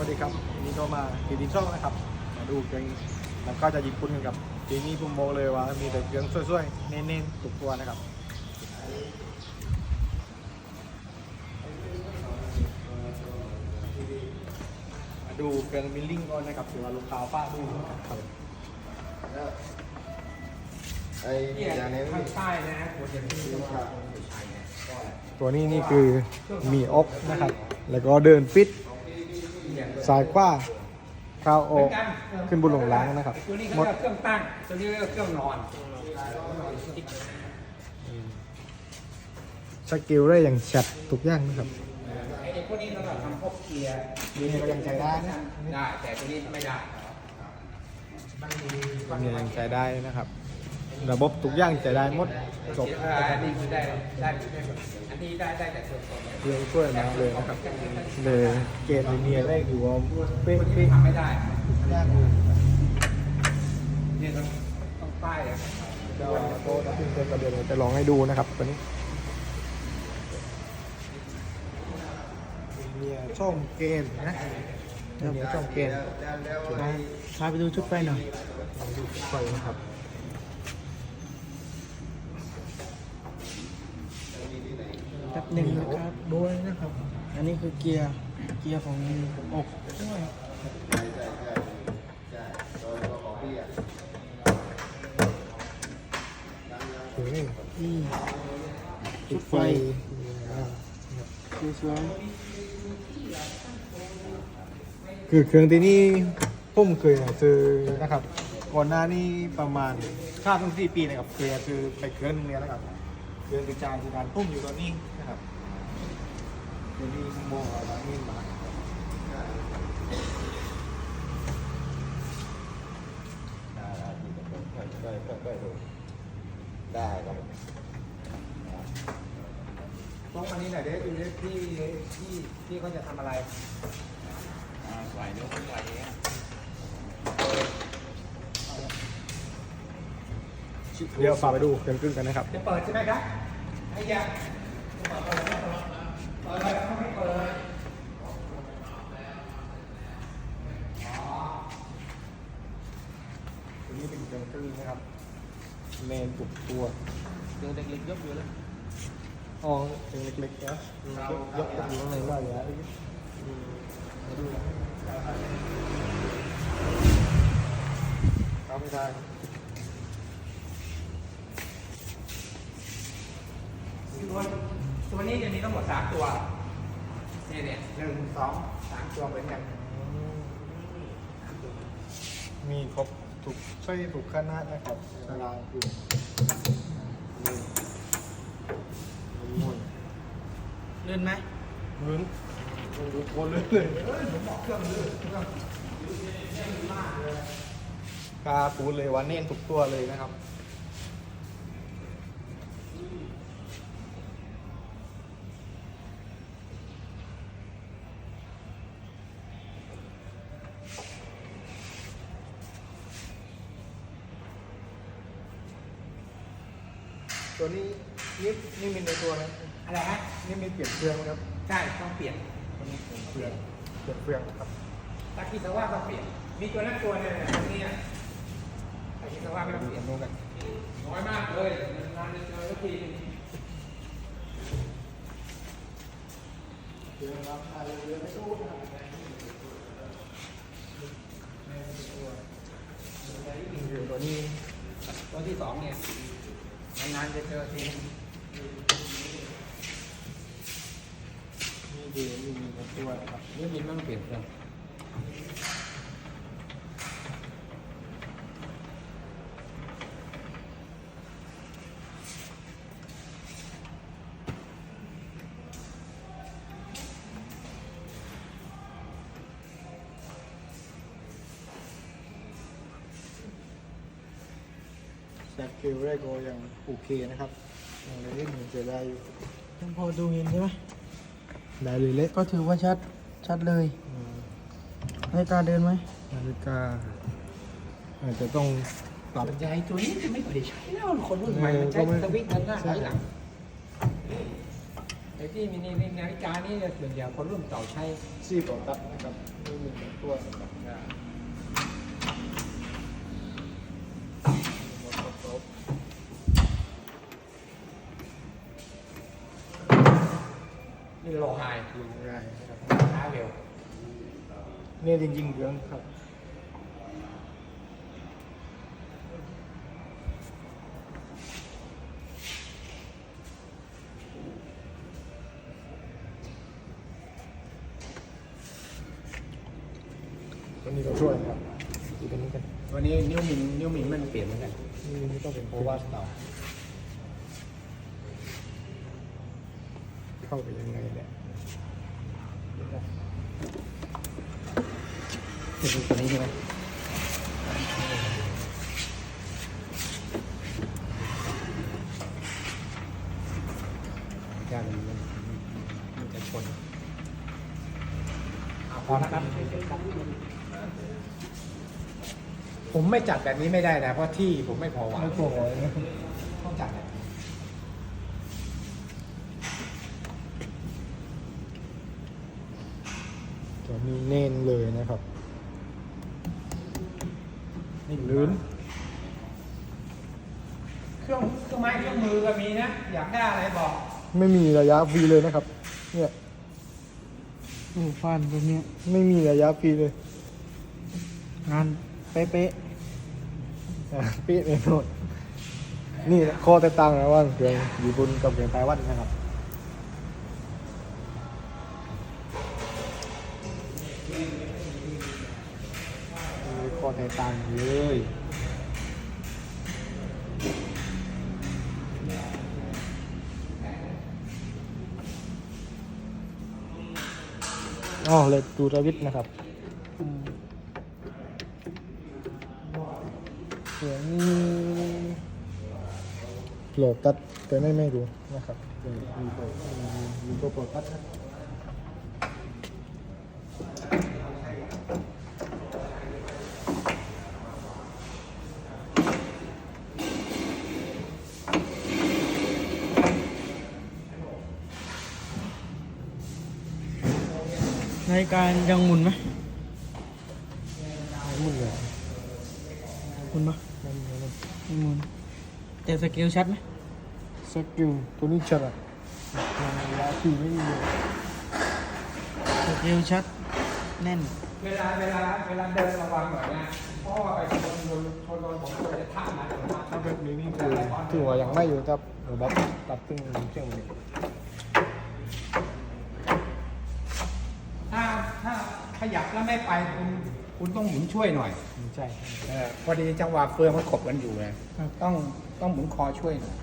วัสดีครับวันนี้ก็มาทีดีช่องนะครับ มาดูเกงแล้วก็จะญี่ปุ่นกันครับทีนี้ผมบอกเลยว่ามีแต่เครื่องสวยๆ เน้นๆทุกตัวนะครับมาดูเครื่องมิลลิ่งก่อนนะครับถือว่าลูกค้าป้าดูนะครับไอ้เนี่ยอย่างนี้ข้างใต้นะควรจะมีตัวใช่ไงก็ตัวนี้นี่คือมีอกนะครับ แล้วก็เดินปิด สายขว้าเข้าวออกขึ้นบนหลงล้างนะครับตัวนี้หมก็ดเครื่องตั้งตัวนี้ก็เครื่องนอนสกิลได้อย่างชัดทุกอย่างนะครับไอ้พวกนี้สำหรับทำพวกเกียร์นี่ก็ยังใช้ได้นะได้แต่ตัวนี้ไม่ได้นี่ยังใช้ได้นะครับ ระบบทุกอย่างใช้ได้หมดจบอันนี้คือได้ได้อันนี้ได้ได้แต่ส่วนตัวเรื่องช่วยมาเลยนะครับเลยเกณฑ์เนียได้อยู่ว่าเป๊ะเป๊ะทำไม่ได้เนี่ยต้องต้องป้ายอะเดี๋ยวโต๊ะตัดสินใจประเดี๋ยวจะลองให้ดูนะครับตัวนี้เนี่ยช่องเกณฑ์นะเนี่ยช่องเกณฑ์พาไปดูชุดไฟหน่อยลองดูไฟนะครับ หนึ่งนะครับด้วยนะครับ อันนี้คือเกียร์เกียร์ของอกด้วยถึงนี่นี่จุดไฟอ่าคือสวยคือเครื่องที่นี่ผมเคยซื้อนะครับ ก่อนหน้านี้ประมาณค่าตั้งสี่ปีนะครับเคยซื้อไปเครื่องนึงเนี่ยนะครับเดือนกระจายที่การพุ่มอยู่ตอนนี้ เดี๋ยวนี้โมงอาแล้วนี่มาได้ครับต้องอันนี้หน่อยเดี๋ยวดูที่ที่ที่เขาจะทำอะไรไหวเนื้อไหวเนี้ยเดี๋ยวฝากไปดูเครื่องกึ่งกันนะครับ จะเปิดใช่ไหมครับไอ้ยาเปิดเลยไม่เปิด ตัวนี้เป็นเครื่อง กึ่งนะครับเมนตุกตัวเดี๋ยวเด็กๆยกอยู่เลยอ๋อเครื่องเล็กๆนะยกยกอยู่ข้างในว่าอย่างนี้มาดูนะเอาไม่ได้ตัวตัวนี้จะมีทั้งหมดสามตัวเนี่ยเนี่ยหนึ่งสองสามตัวเป็นกันมีครบ ถูกใช่ถูกขนาดนะครับเวลาคือนี่ม้วนเลื่อนไหมมึงมึงดูโคนเลยเลยเอ้ยผมบอกเครื่องเลยเครื่องกล้าพูดเลยว่าเน้นทุกตัวเลยนะครับ ตัวนี้นี่นี่มีในตัวนะอะไรฮะ นี่มีเปลี่ยนเครื่องไหมครับ ใช่ต้องเปลี่ยนตัวนี้เปลี่ยนเครื่องเปลี่ยนเครื่องนะครับตาคิดว่าต้องเปลี่ยน มีตัวนั้นตัวเนี่ยตัวนี้อะตาคิดว่าไม่ต้องเปลี่ยนดูกันน้อยมากเลยนานๆเจอสักทีนึงเครื่องรับอะไรเรือไม่ตู้นะครับอยู่ตัวนี้ตัวที่สองเนี่ย นานๆจะเจอทีนึงนี่ดีนี่มีในตัวนะครับนี่มินต้องเปลี่ยนเครื่องแซกคิวเรโกยังโอเคนะครับยังเล่นเหมือนจะได้อยู่ยังพอดูเห็นใช่ไหมได้เลยเล็กก็ถือว่าชัดชัดเลยอืมให้ตาเดินไหมนาฬิกาอาจจะต้องปรับส่วนใหญ่ตัวนี้จะไม่ค่อยได้ใช้แล้วคนรุ่นใหม่มันใช้สวิตช์ด้านหน้าถอยหลังไอ้ที่มีนี่นาฬิกานี่ส่วนใหญ่คนรุ่นเก่าใช้ซีโปรตัสนะครับนี่มีหนึ่งตัวนะครับนี่ โลไฮดูง่ายนะครับช้าเร็วเนี่ยจริงๆเหลืองครับตัวนี้เราช่วยนะครับดูตัวนี้กัน วันนี้นิ้วมินนิ้วมินมันเปลี่ยนเหมือนกันนี่นี่ต้องเป็นโอวาสเตา เข้าไปยังไงเนี่ยคือตัวนี้ใช่ไหมยากมันมันจะชนเอาพอแล้วครับ ผมไม่จัดแบบนี้ไม่ได้นะ เพราะที่ผมไม่พอวางไม่พอนะต้องจัดแบบ นี้ตัวนี้เน้นเลยนะครับนี่ลื่นเครื่องเครื่องไม้เครื่องมือก็มีนะ อยากได้อะไรบอก ไม่มีระยะฟรีเลยนะครับ เนี่ยโอ้ฟานแบบเนี้ยไม่มีระยะฟรีเลย งานเป๊ะอะปี๊ดเลยโนดนี่ข้อแตกต่างนะว่าเครื่องญี่ปุ่นกับเครื่องไต้หวันนะครับ อแตกต่างเลยอ๋อเล็กดูระวิทนะครับเสียงโหลดตัดแต่ไม่ไม่รู้นะครับมีตัวมีมีตัวโปรตัดนะ นาฬิกายังหมุนไหมมึงเลยหมุนปะมันมันไม่หมุนแต่สเกลชัดไหมสกิลตัวนี้ชัดอะมันระยะที่ไม่มีเลยสเกลชัดแน่น เวลาเวลาเวลาเดินระวังหน่อยนะเพราะว่าไปชนโดนชนโดนผมควรจะท่ามาเดี๋ยวมาถ้าแบบนี้นี่คือถือว่ายังไม่อยู่ครับระบบตัดตึงเครื่องนี้ถ้า ยับแล้วไม่ไปคุณคุณต้องหมุนช่วยหน่อยใช่เออพอดีจังหวะเฟืองมันขบกันอยู่ไงต้องต้องหมุนคอช่วยหน่อย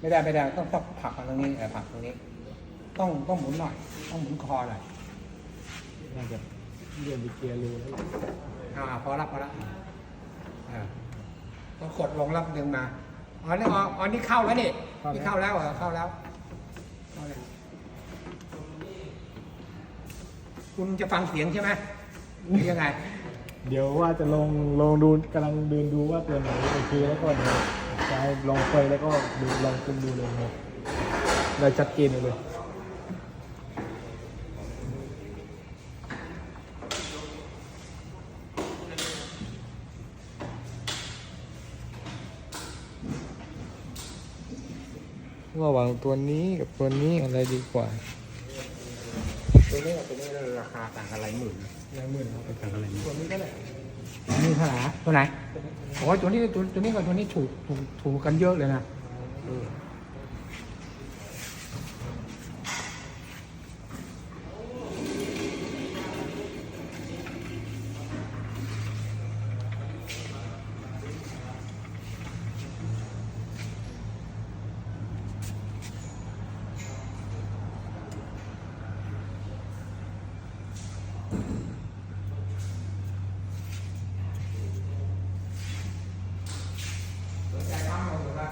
ไม่ได้ไม่ได้ต้องต้องผลักมาตรงนี้เออผลักตรงนี้ ต้องต้องหมุนหน่อย ต้องหมุนคอหน่อยน่าจะเรียนดีเกียร์รู้แล้วอ่าพอรับพอรับอ่าต้องกดลงรับดึงมาอ๋อนี่อ๋ออ๋อนี่เข้าแล้วนี่นี่เข้าแล้วเหรอเข้าแล้วเข้าแล้ว คุณจะฟังเสียงใช่ไหมหรือยังไง เดี๋ยวว่าจะลองลองดูกำลังเดินดูว่าตัวไหนโอเคแล้วก็เดี๋ยวจะให้ลองไปแล้วก็ดูลองคุมดูเลยครับได้ชัดเจนเลยระหว่างตัวนี้กับตัวนี้อะไรดีกว่า ตัวนี้กับตัวนี้ราคาต่างกันหลายหมื่นนะหลายหมื่นครับต่างกันหลายหมื่นตัวนี้ก็แหละนี่เท่าไหร่ฮะตัวไหนโอ้ยตัวนี้ตัวตัวนี้กับตัวนี้ถูกถูกถูกกันเยอะเลยนะเออใจความลงหรือว่า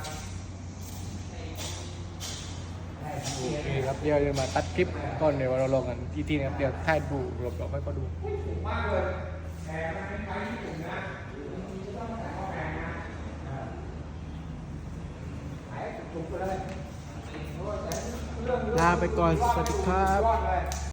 โอเคครับเดี๋ยวจะมาตัดคลิปก่อนเดี๋ยวเราลองกันทีที่นะครับเดี๋ยวถ่ายดูรอบๆให้ก็ดูลาไปก่อนสวัสดีครับ